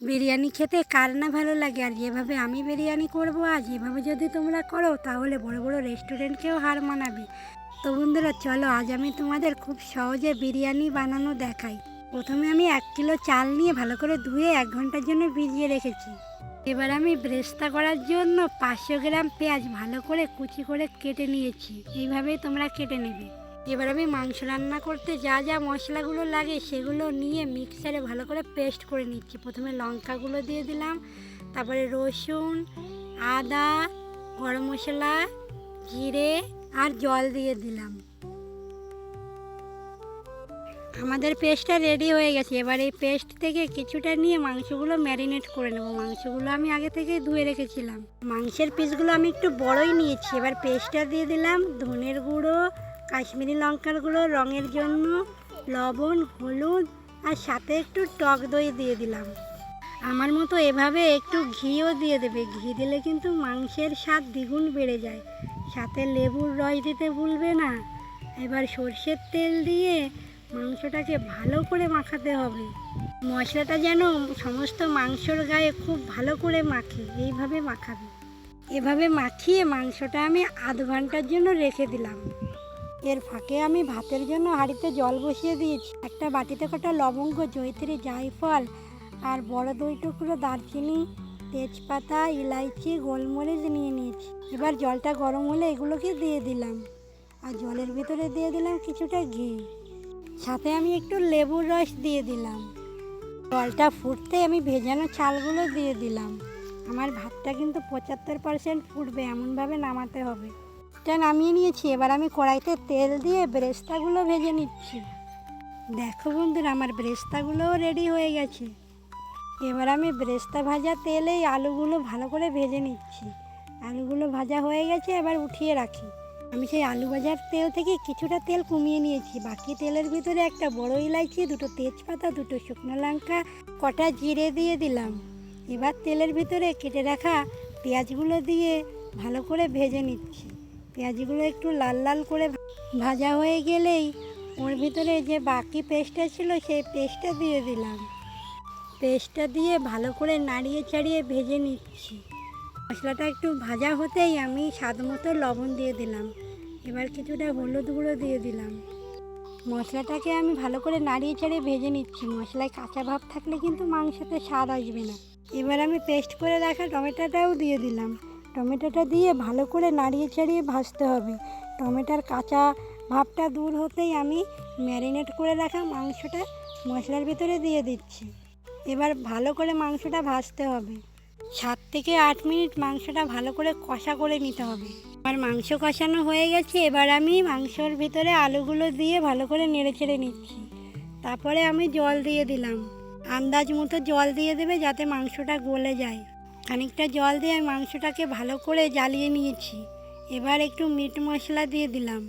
বিরিয়ানি খেতে কার না ভালো লাগে? আর যেভাবে আমি বিরিয়ানি করব আজ এভাবে যদি তোমরা করো, তাহলে বড় বড় রেস্টুরেন্টকেও হার মানাবে। তো বন্ধুরা, চলো আজ আমি তোমাদের খুব সহজে বিরিয়ানি বানানো দেখাই। প্রথমে আমি এক কিলো চাল নিয়ে ভালো করে ধুয়ে এক ঘণ্টার জন্য ভিজিয়ে রেখেছি। এবার আমি ব্রেস্তা করার জন্য পাঁচশো গ্রাম পেঁয়াজ ভালো করে কুচি করে কেটে নিয়েছি। এইভাবেই তোমরা কেটে নেবে। এবার আমি মাংস রান্না করতে যা যা মশলাগুলো লাগে সেগুলো নিয়ে মিক্সারে ভালো করে পেস্ট করে নিচ্ছি। প্রথমে লঙ্কাগুলো দিয়ে দিলাম, তারপরে রসুন, আদা, গরম মশলা, জিরে আর জল দিয়ে দিলাম। আমাদের পেস্টটা রেডি হয়ে গেছে। এবার এই পেস্ট থেকে কিছুটা নিয়ে মাংসগুলো ম্যারিনেট করে নেব। মাংসগুলো আমি আগে থেকে ধুয়ে রেখেছিলাম। মাংসের পিসগুলো আমি একটু বড়ই নিয়েছি। এবার পেস্টটা দিয়ে দিলাম ধনের গুঁড়ো কাশ্মীরি লঙ্কার গুঁড়ো রঙের জন্য লবণ, হলুদ আর সাথে একটু টক দই দিয়ে দিলাম। আমার মতো এভাবে একটু ঘিও দিয়ে দেবে। ঘি দিলে কিন্তু মাংসের স্বাদ দ্বিগুণ বেড়ে যায়। সাথে লেবুর রস দিতে ভুলবে না। এবার সর্ষের তেল দিয়ে মাংসটাকে ভালো করে মাখাতে হবে। মশলাটা যেন সমস্ত মাংসর গায়ে খুব ভালো করে মাখে, এইভাবে মাখাবে। এভাবে মাখিয়ে মাংসটা আমি আধ ঘণ্টার জন্য রেখে দিলাম। এর ফাঁকে আমি ভাতের জন্য হাঁড়িতে জল বসিয়ে দিয়েছি। একটা বাটিতে কটা লবঙ্গ জৈত্রী জায়ফল আর বড় দুই টুকরো দারচিনি, তেজপাতা, ইলাইচি, গোলমরিচ নিয়ে নিয়েছি। এবার জলটা গরম হলে এগুলোকে দিয়ে দিলাম আর জলের ভিতরে দিয়ে দিলাম কিছুটা ঘি। সাথে আমি একটু লেবুর রস দিয়ে দিলাম। জলটা ফুটতে আমি ভেজানো চালগুলো দিয়ে দিলাম। আমার ভাতটা কিন্তু পঁচাত্তর পার্সেন্ট ফুটবে, এমনভাবে নামাতে হবে। এটা নামিয়ে নিয়েছি, এবার আমি কড়াইতে তেল দিয়ে ব্রেস্তাগুলো ভেজে নিচ্ছি। দেখো বন্ধুরা, আমার ব্রেস্তাগুলোও রেডি হয়ে গেছে। এবার আমি ব্রেস্তা ভাজা তেলেই আলুগুলো ভালো করে ভেজে নিচ্ছি। আলুগুলো ভাজা হয়ে গেছে, এবার উঠিয়ে রাখি। আমি সেই আলু ভাজার তেল থেকে কিছুটা তেল কমিয়ে নিয়েছি। বাকি তেলের ভিতরে একটা বড় ইলাইচি, দুটো তেজপাতা, দুটো শুকনো লঙ্কা, কটা জিরে দিয়ে দিলাম। এবার তেলের ভিতরে কেটে রাখা পেঁয়াজগুলো দিয়ে ভালো করে ভেজে নিচ্ছি। পেঁয়াজগুলো একটু লাল লাল করে ভাজা হয়ে গেলেই ওর ভিতরে যে বাকি পেস্টটা ছিল সেই পেস্টটা দিয়ে দিলাম। পেস্টটা দিয়ে ভালো করে নাড়িয়ে চাড়িয়ে ভেজে নিচ্ছি। মশলাটা একটু ভাজা হতেই আমি স্বাদ মতো লবণ দিয়ে দিলাম। এবার কিছুটা হলুদ গুঁড়ো দিয়ে দিলাম। মশলাটাকে আমি ভালো করে নাড়িয়ে চাড়িয়ে ভেজে নিচ্ছি। মশলায় কাঁচা ভাব থাকলে কিন্তু মাংসতে স্বাদ আসবে না। এবার আমি পেস্ট করে রাখা টমেটোটাও দিয়ে দিলাম। টমেটোটা দিয়ে ভালো করে নাড়িয়ে চাড়িয়ে ভাজতে হবে। টমেটোর কাঁচা ভাবটা দূর হতেই আমি ম্যারিনেট করে রাখা মাংসটা মশলার ভিতরে দিয়ে দিচ্ছি। এবার ভালো করে মাংসটা ভাজতে হবে। সাত থেকে আট মিনিট মাংসটা ভালো করে কষা করে নিতে হবে। আমার মাংস কষানো হয়ে গেছে, এবার আমি মাংসর ভিতরে আলুগুলো দিয়ে ভালো করে নেড়ে চেড়ে নিচ্ছি। তারপরে আমি জল দিয়ে দিলাম। আন্দাজ মতো জল দিয়ে দেবে যাতে মাংসটা গলে যায়। খানিকটা জল দিয়ে মাংসটাকে ভালো করে জ্বালিয়ে নিয়েছি। এবার একটু মিট মশলা দিয়ে দিলাম।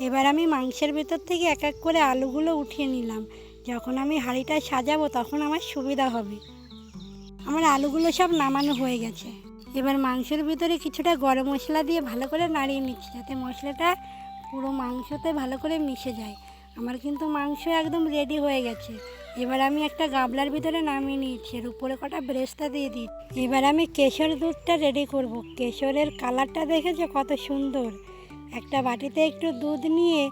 এবার আমি মাংসের ভেতর থেকে এক এক করে আলুগুলো উঠিয়ে নিলাম। যখন আমি হাঁড়িটা সাজাবো তখন আমার সুবিধা হবে। আমার আলুগুলো সব নামানো হয়ে গেছে। এবার মাংসের ভিতরে কিছুটা গরম মশলা দিয়ে ভালো করে নাড়িয়ে নিচ্ছি যাতে মশলাটা পুরো মাংসতে ভালো করে মিশে যায়। আমার কিন্তু মাংস একদম রেডি হয়ে গেছে। এবার আমি একটা গাবলার ভিতরে নামিয়ে নিয়েছি, এর উপরে কটা ব্রেস্তা দিয়ে দিই এবার আমি কেশর দুধটা রেডি করব। কেশরের কালারটা দেখেছ কত সুন্দর? একটা বাটিতে একটু দুধ নিয়ে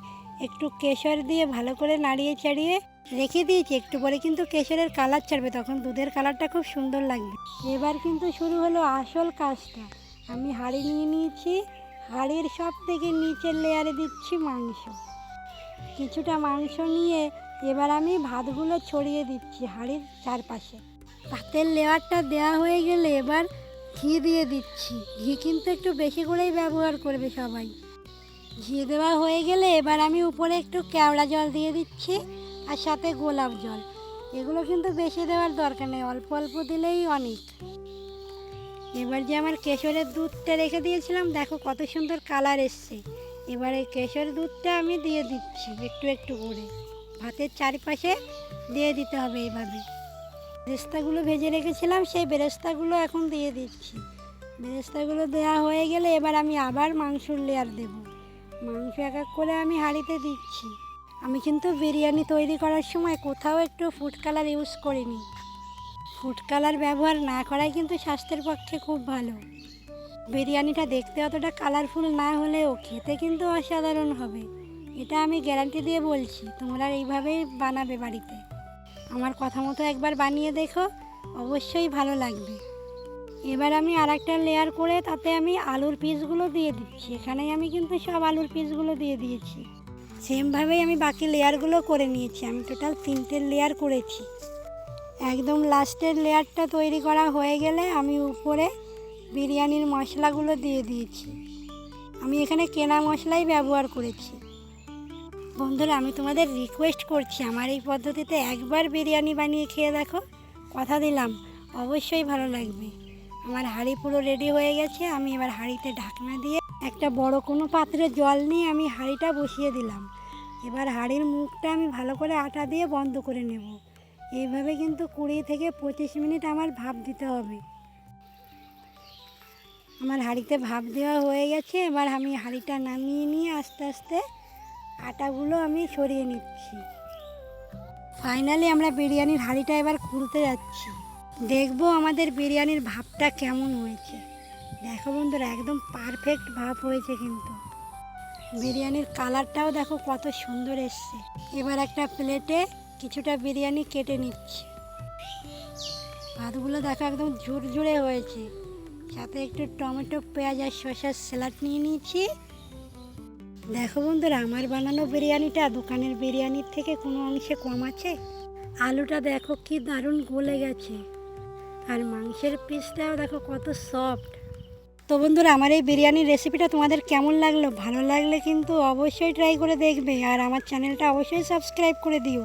একটু কেশর দিয়ে ভালো করে নাড়িয়ে চাড়িয়ে রেখে দিয়েছি। একটু পরে কিন্তু কেশরের কালার ছাড়বে, তখন দুধের কালারটা খুব সুন্দর লাগবে। এবার কিন্তু শুরু হলো আসল কাজটা। আমি হাঁড়ি নিয়ে নিয়েছি, হাঁড়ির সব থেকে নিচের লেয়ারে দিচ্ছি মাংস। কিছুটা মাংস নিয়ে এবার আমি ভাতগুলো ছড়িয়ে দিচ্ছি হাঁড়ির চারপাশে। ভাতের লেয়ারটা দেওয়া হয়ে গেলে এবার ঘি দিয়ে দিচ্ছি। ঘি কিন্তু একটু বেশি করেই ব্যবহার করবে সবাই। ঘি দেওয়া হয়ে গেলে এবার আমি উপরে একটু কেওড়া জল দিয়ে দিচ্ছি আর সাথে গোলাপ জল। এগুলো কিন্তু বেশি দেওয়ার দরকার নেই, অল্প অল্প দিলেই অনেক। এবার যে আমার কেশরের দুধটা রেখে দিয়েছিলাম, দেখো কত সুন্দর কালার এসছে। এবার এই কেশর দুধটা আমি দিয়ে দিচ্ছি, একটু একটু করে। ভাতের চারিপাশে দিয়ে দিতে হবে এইভাবে। বেরেস্তাগুলো ভেজে রেখেছিলাম, সেই বেরেস্তাগুলো এখন দিয়ে দিচ্ছি। বেরেস্তাগুলো দেওয়া হয়ে গেলে এবার আমি আবার মাংসর লেয়ার দেব। মাংস এক এক করে আমি হাঁড়িতে দিচ্ছি। আমি কিন্তু বিরিয়ানি তৈরি করার সময় কোথাও একটু ফুড কালার ইউজ করিনি। ফুড কালার ব্যবহার না করাই কিন্তু স্বাস্থ্যের পক্ষে খুব ভালো। বিরিয়ানিটা দেখতে অতটা কালারফুল না হলেও খেতে কিন্তু অসাধারণ হবে। এটা আমি গ্যারান্টি দিয়ে বলছি, তোমরা এইভাবেই বানাবে বাড়িতে। আমার কথা মতো একবার বানিয়ে দেখো, অবশ্যই ভালো লাগবে। এবার আমি আর একটা লেয়ার করে তাতে আমি আলুর পিসগুলো দিয়ে দিচ্ছি এখানেই আমি কিন্তু সব আলুর পিসগুলো দিয়ে দিয়েছি। সেমভাবেই আমি বাকি লেয়ারগুলো করে নিয়েছি। আমি টোটাল তিনটে লেয়ার করেছি। একদম লাস্টের লেয়ারটা তৈরি করা হয়ে গেলে আমি উপরে বিরিয়ানির মশলাগুলো দিয়ে দিয়েছি। আমি এখানে কেনা মশলাই ব্যবহার করেছি। বন্ধুরা, আমি তোমাদের রিকোয়েস্ট করছি, আমার এই পদ্ধতিতে একবার বিরিয়ানি বানিয়ে খেয়ে দেখো, কথা দিলাম, অবশ্যই ভালো লাগবে। আমার হাঁড়ি পুরো রেডি হয়ে গেছে, আমি এবার হাঁড়িতে ঢাকনা দিয়ে একটা বড় কোনো পাত্রে জল নিয়ে আমি হাঁড়িটা বসিয়ে দিলাম। এবার হাঁড়ির মুখটা আমি ভালো করে আটা দিয়ে বন্ধ করে নেব। এইভাবে কিন্তু কুড়ি থেকে পঁচিশ মিনিট আমার ভাপ দিতে হবে। আমার হাঁড়িতে ভাপ দেওয়া হয়ে গেছে, এবার আমি হাঁড়িটা নামিয়ে নিয়ে আস্তে আস্তে আটাগুলো আমি সরিয়ে নিচ্ছি। ফাইনালি আমরা বিরিয়ানির হাঁড়িটা এবার খুলতে যাচ্ছি। দেখব আমাদের বিরিয়ানির ভাবটা কেমন হয়েছে। দেখো বন্ধুরা, একদম পারফেক্ট ভাব হয়েছে কিন্তু। বিরিয়ানির কালারটাও দেখো কত সুন্দর এসছে। এবার একটা প্লেটে কিছুটা বিরিয়ানি কেটে নিচ্ছি। ভাতগুলো দেখো একদম ঝুরঝুরে হয়েছে। সাথে একটু টমেটো, পেঁয়াজ আর শসার স্যালাড নিয়ে নিয়েছি। দেখো বন্ধুরা, আমার বানানো বিরিয়ানিটা দোকানের বিরিয়ানির থেকে কোনো অংশে কম আছে। আলুটা দেখো কি দারুণ গলে গেছে। আর মাংসের পিসটাও দেখো কত সফট তো বন্ধুরা, আমার এই বিরিয়ানির রেসিপিটা তোমাদের কেমন লাগল? ভালো লাগলে কিন্তু অবশ্যই ট্রাই করে দেখবে। আর আমার চ্যানেলটা অবশ্যই সাবস্ক্রাইব করে দিও।